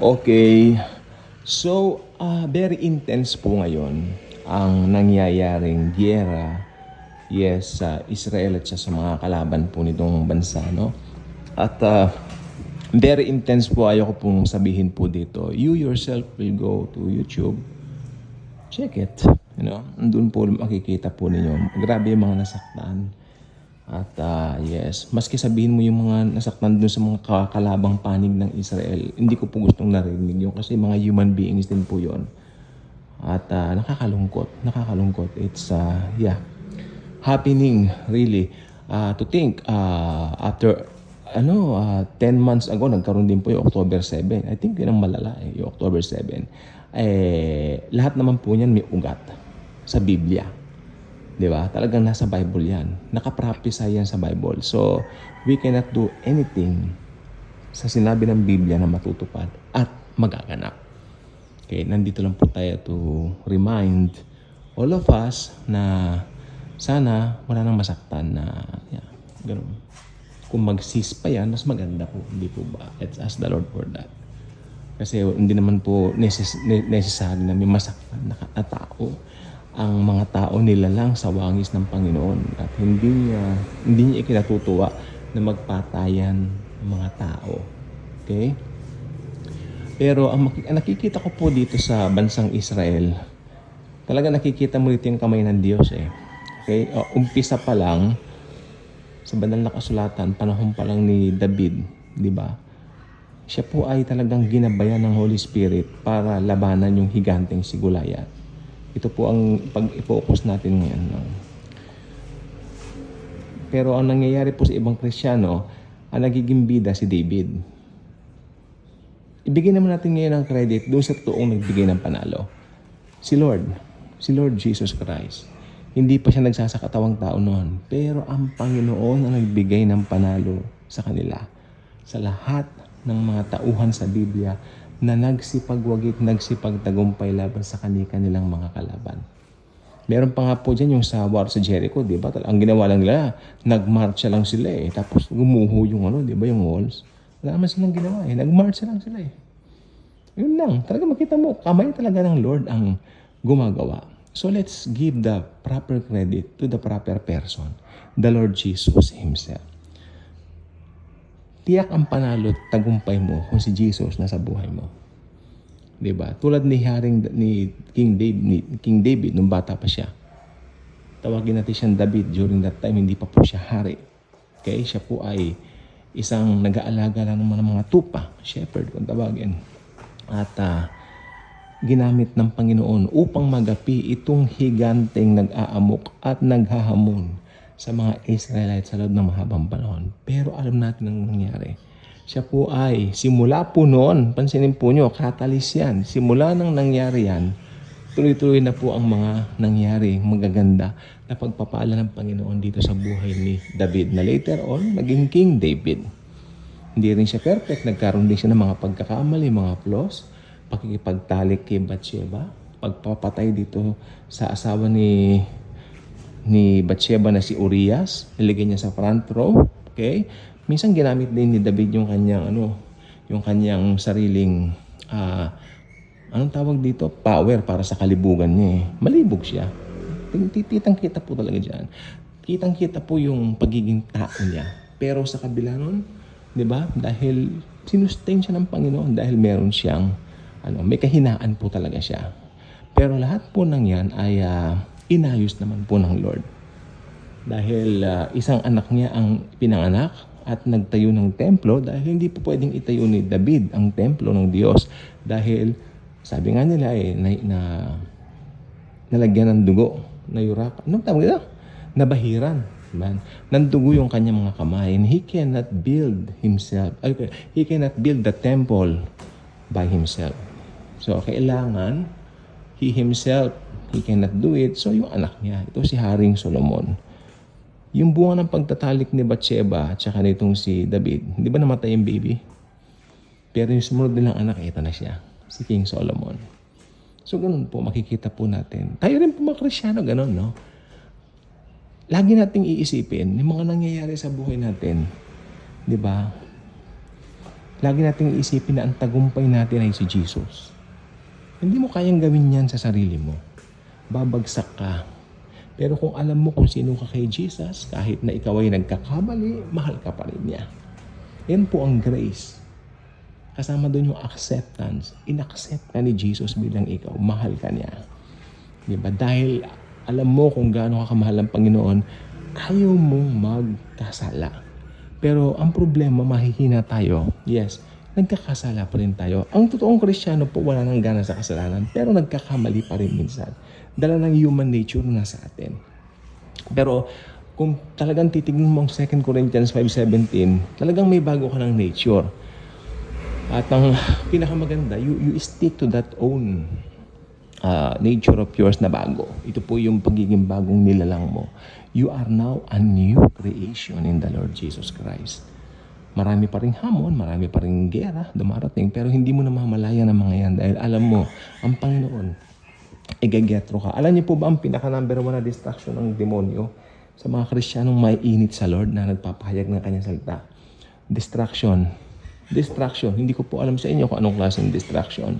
Okay. So, ah, very intense po ngayon ang nangyayaring giyera yes sa Israel at sa mga kalaban po nitong bansa, no? At ah, very intense po ayoko pong sabihin po dito. You yourself will go to YouTube. Check it. You know, andun po makikita po ninyo. Grabe yung mga nasaktan. At ah, yes, maski sabihin mo yung mga nasaktan dun sa mga kakalabang panig ng Israel, hindi ko po gustong narinig yun kasi mga human beings din po yon. At ah, nakakalungkot, nakakalungkot. It's, uh, yeah, happening really. Ah, to think, ah, after, ano, ah, 10 months ago, nagkaroon din po yung October 7. I think yun ang malala eh, yung October 7. Eh, lahat naman po niyan may ugat sa Biblia. Di ba? Talagang nasa Bible yan. Nakaprophesy yan sa Bible. So, we cannot do anything sa sinabi ng Biblia na matutupad at magaganap. Okay, nandito lang po tayo to remind all of us na sana wala nang masaktan na yeah, ganun. Kung mag-cease pa yan, mas maganda po. Hindi po ba? Let's ask the Lord for that. Kasi hindi naman po necess- ne- necessary na may masaktan na tao. Ang mga tao nila lang sa wangis ng Panginoon at hindi niya hindi niya ikinatutuwa na magpatayan ng mga tao. Okay? Pero ang, ang nakikita ko po dito sa bansang Israel, talaga nakikita mo dito yung kamay ng Diyos eh. Okay? O, umpisa pa lang, sa banal na kasulatan, panahon pa lang ni David, di ba? Siya po ay talagang ginabayan ng Holy Spirit para labanan yung higanteng si Goliath. Ito po ang pag-focus natin ngayon. No? Pero ang nangyayari po sa ibang Kristiyano, ang nagiging bida si David. Ibigay naman natin ngayon ang credit doon sa toong nagbigay ng panalo. Si Lord. Si Lord Jesus Christ. Hindi pa siya nagsasakatawang tao noon. Pero ang Panginoon ang nagbigay ng panalo sa kanila. Sa lahat ng mga tauhan sa Biblia na nagsipagwagit, nagsipagtagumpay laban sa kanilang mga kalaban. Meron pa nga po dyan yung sa war sa Jericho, di ba? Ang ginawa lang nila, nagmarcha lang sila eh. Tapos gumuho yung ano, di ba, yung walls. Wala naman silang ginawa eh. Nagmarcha lang sila eh. Yun lang. Talaga makita mo, kamay talaga ng Lord ang gumagawa. So let's give the proper credit to the proper person, the Lord Jesus Himself. Tiyak ang panalo at tagumpay mo kung si Jesus nasa buhay mo. 'Di ba? Tulad ni Haring ni King David, ni King David nung bata pa siya. Tawagin natin siyang David during that time hindi pa po siya hari. Okay, siya po ay isang nag-aalaga lang ng mga, tupa, shepherd kung tawagin. At ah, ginamit ng Panginoon upang magapi itong higanteng nag-aamok at naghahamon sa mga Israelites sa loob ng mahabang panahon. Pero alam natin ang nangyari. Siya po ay, simula po noon, pansinin po nyo, katalis yan. Simula nang nangyari yan, tuloy-tuloy na po ang mga nangyari, magaganda na pagpapala ng Panginoon dito sa buhay ni David na later on, naging King David. Hindi rin siya perfect. Nagkaroon din siya ng mga pagkakamali, mga flaws. Pakikipagtalik kay Bathsheba. Pagpapatay dito sa asawa ni ni Bathsheba na si Urias. Nilagay niya sa front row. Okay? Minsan ginamit din ni David yung kanyang ano, yung kanyang sariling ah anong tawag dito? Power para sa kalibugan niya eh. Malibog siya. Titang kita po talaga diyan. Kitang kita po yung pagiging tao niya. Pero sa kabila nun, 'di ba? Dahil sinustain siya ng Panginoon dahil meron siyang ano, may kahinaan po talaga siya. Pero lahat po ng yan ay ah, inayos naman po ng Lord. Dahil ah, isang anak niya ang pinanganak at nagtayo ng templo dahil hindi po pwedeng itayo ni David ang templo ng Diyos dahil sabi nga nila eh na, na nalagyan ng dugo na yurak. Anong tawag nila? Nabahiran. Man. Nandugo yung kanyang mga kamay and he cannot build himself. ay, Okay, he cannot build the temple by himself. So, kailangan he himself, he cannot do it. So, yung anak niya, ito si Haring Solomon. Yung bunga ng pagtatalik ni Bathsheba at saka nitong si David, di ba namatay yung baby? Pero yung sumunod nilang anak, ito na siya. Si King Solomon. So, ganun po, makikita po natin. Tayo rin po mga Krisyano, ganun, no? Lagi nating iisipin yung mga nangyayari sa buhay natin. Di ba? lagi nating iisipin na ang tagumpay natin ay si Jesus. Hindi mo kayang gawin yan sa sarili mo. Babagsak ka. Pero kung alam mo kung sino ka kay Jesus, kahit na ikaw ay nagkakamali, mahal ka pa rin niya. Yan po ang grace. Kasama doon yung acceptance. Inaccept ka ni Jesus bilang ikaw. Mahal ka niya. Di ba? Dahil alam mo kung gaano ka kamahal ang Panginoon, ayaw mong magkasala. Pero ang problema, mahihina tayo. Yes, nagkakasala pa rin tayo. Ang totoong kristyano po, wala nang gana sa kasalanan, pero nagkakamali pa rin minsan. Dala ng human nature na sa atin. Pero kung talagang titignan mo ang 2 Corinthians 5.17, talagang may bago ka ng nature. At ang pinakamaganda, you, you stick to that own uh, nature of yours na bago. Ito po yung pagiging bagong nilalang mo. You are now a new creation in the Lord Jesus Christ. Marami pa rin hamon, marami pa rin gera dumarating, pero hindi mo namamalaya ng mga yan dahil alam mo, ang Panginoon, igagetro ka. Alam niyo po ba ang pinaka number one na distraction ng demonyo sa mga Kristiyanong may init sa Lord na nagpapahayag ng kanyang salita? Distraction. Distraction. Hindi ko po alam sa inyo kung anong klaseng distraction.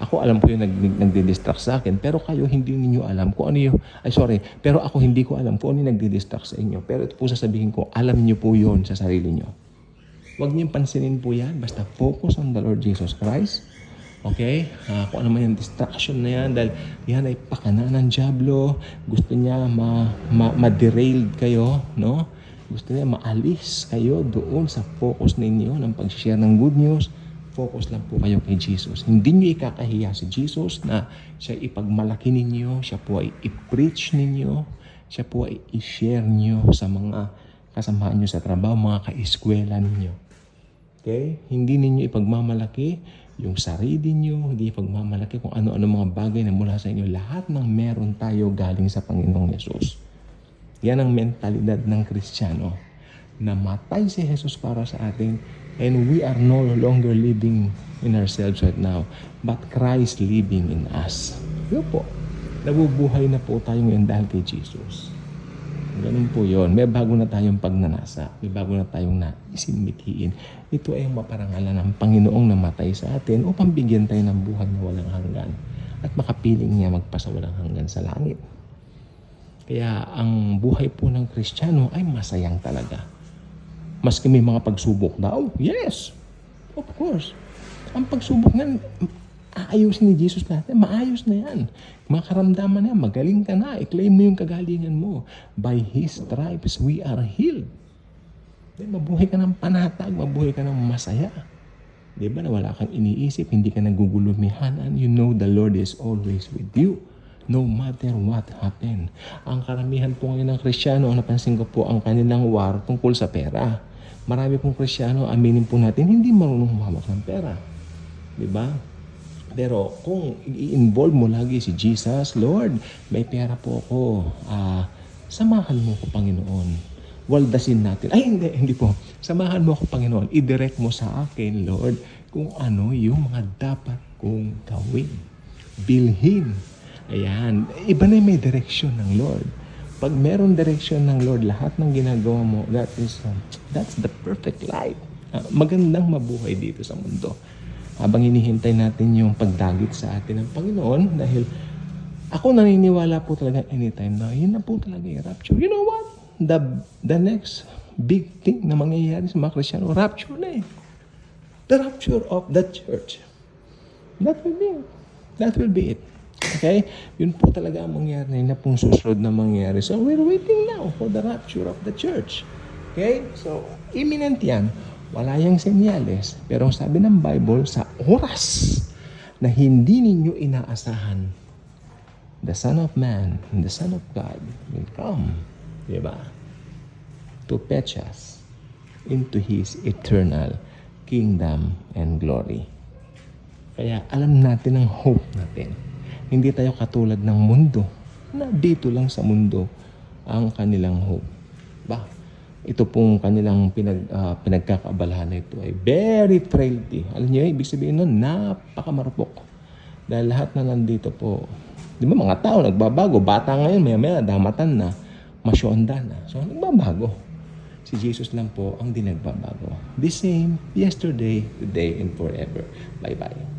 Ako alam ko yung nag, nagdi-distract sa akin, pero kayo hindi ninyo alam kung ano yung, ay sorry, pero ako hindi ko alam kung ano yung nagdi-distract sa inyo. Pero ito po sasabihin ko, alam niyo po yon sa sarili niyo. Huwag niyong pansinin po yan. Basta focus on the Lord Jesus Christ. Okay? Ah, kung ano man yung distraction na yan, dahil yan ay pakana ng Diablo. Gusto niya ma, ma, ma-derailed kayo, no? Gusto niya maalis kayo doon sa focus ninyo ng pag-share ng good news. Focus lang po kayo kay Jesus. Hindi niyo ikakahiya si Jesus na siya ipagmalaki ninyo, siya po ay i-preach ninyo, siya po ay i-share niyo sa mga kasamahan niyo sa trabaho, mga kaeskwela ninyo. Okay? Hindi ninyo ipagmamalaki yung sarili niyo, hindi ipagmamalaki kung ano-ano mga bagay na mula sa inyo. Lahat ng meron tayo galing sa Panginoong Yesus. Yan ang mentalidad ng Kristiyano. Namatay si Jesus para sa atin and we are no longer living in ourselves right now, but Christ living in us. Yun po. Nabubuhay na po tayo ngayon dahil kay Jesus. Ganun po yon. May bago na tayong pagnanasa. May bago na tayong naisinmithiin. Ito ay maparangalan ng Panginoong namatay sa atin upang bigyan tayo ng buhay na walang hanggan at makapiling niya magpasawalang hanggan sa langit. Kaya ang buhay po ng Kristiyano ay masayang talaga. Maski may mga pagsubok daw, yes, of course. Ang pagsubok nga, aayusin ni Jesus natin. Maayos na yan. Mga karamdaman na yan. Magaling ka na. I-claim mo yung kagalingan mo. By His stripes, we are healed. Di, mabuhay ka ng panatag. Mabuhay ka ng masaya. Di ba na wala kang iniisip, hindi ka nagugulumihanan. You know the Lord is always with you. No matter what happen. Ang karamihan po ngayon ng Kristiyano, ang napansin ko po ang kanilang war tungkol sa pera. Marami pong Kristiyano, aminin po natin, hindi marunong humawak ng pera. Di ba? Pero kung i-involve mo lagi si Jesus, Lord, may pera po ako. Ah, samahan mo ko, Panginoon. Waldasin natin. Ay, hindi, hindi po. Samahan mo ako, Panginoon. I-direct mo sa akin, Lord, kung ano yung mga dapat kong gawin. Bilhin. Ayan. Iba na may direction ng Lord. Pag meron direction ng Lord, lahat ng ginagawa mo, that is, um, that's the perfect life. Ah, magandang mabuhay dito sa mundo habang hinihintay natin yung pagdagit sa atin ng Panginoon dahil ako naniniwala po talaga anytime na yun na po talaga yung rapture. You know what? The, the next big thing na mangyayari sa mga Krisyano, rapture na eh. The rapture of the church. That will be it. That will be it. Okay? Yun po talaga ang mangyayari na pong susunod na mangyayari. So we're waiting now for the rapture of the church. Okay? So, imminent yan. Wala yung senyales. Pero sabi ng Bible, sa oras na hindi ninyo inaasahan, the Son of Man and the Son of God will come. Di ba? To fetch us into His eternal kingdom and glory. Kaya alam natin ang hope natin. Hindi tayo katulad ng mundo na dito lang sa mundo ang kanilang hope. Ba? Ito pong kanilang pinag, uh, pinagkakaabalahan na ito ay very frailty. Alam niyo, ibig sabihin nun, napakamarupok. Dahil lahat na nandito po, di ba mga tao nagbabago. Bata ngayon, maya maya, damatan na, masyonda na. So, nagbabago. Si Jesus lang po ang di nagbabago. The same, yesterday, today, and forever. Bye-bye.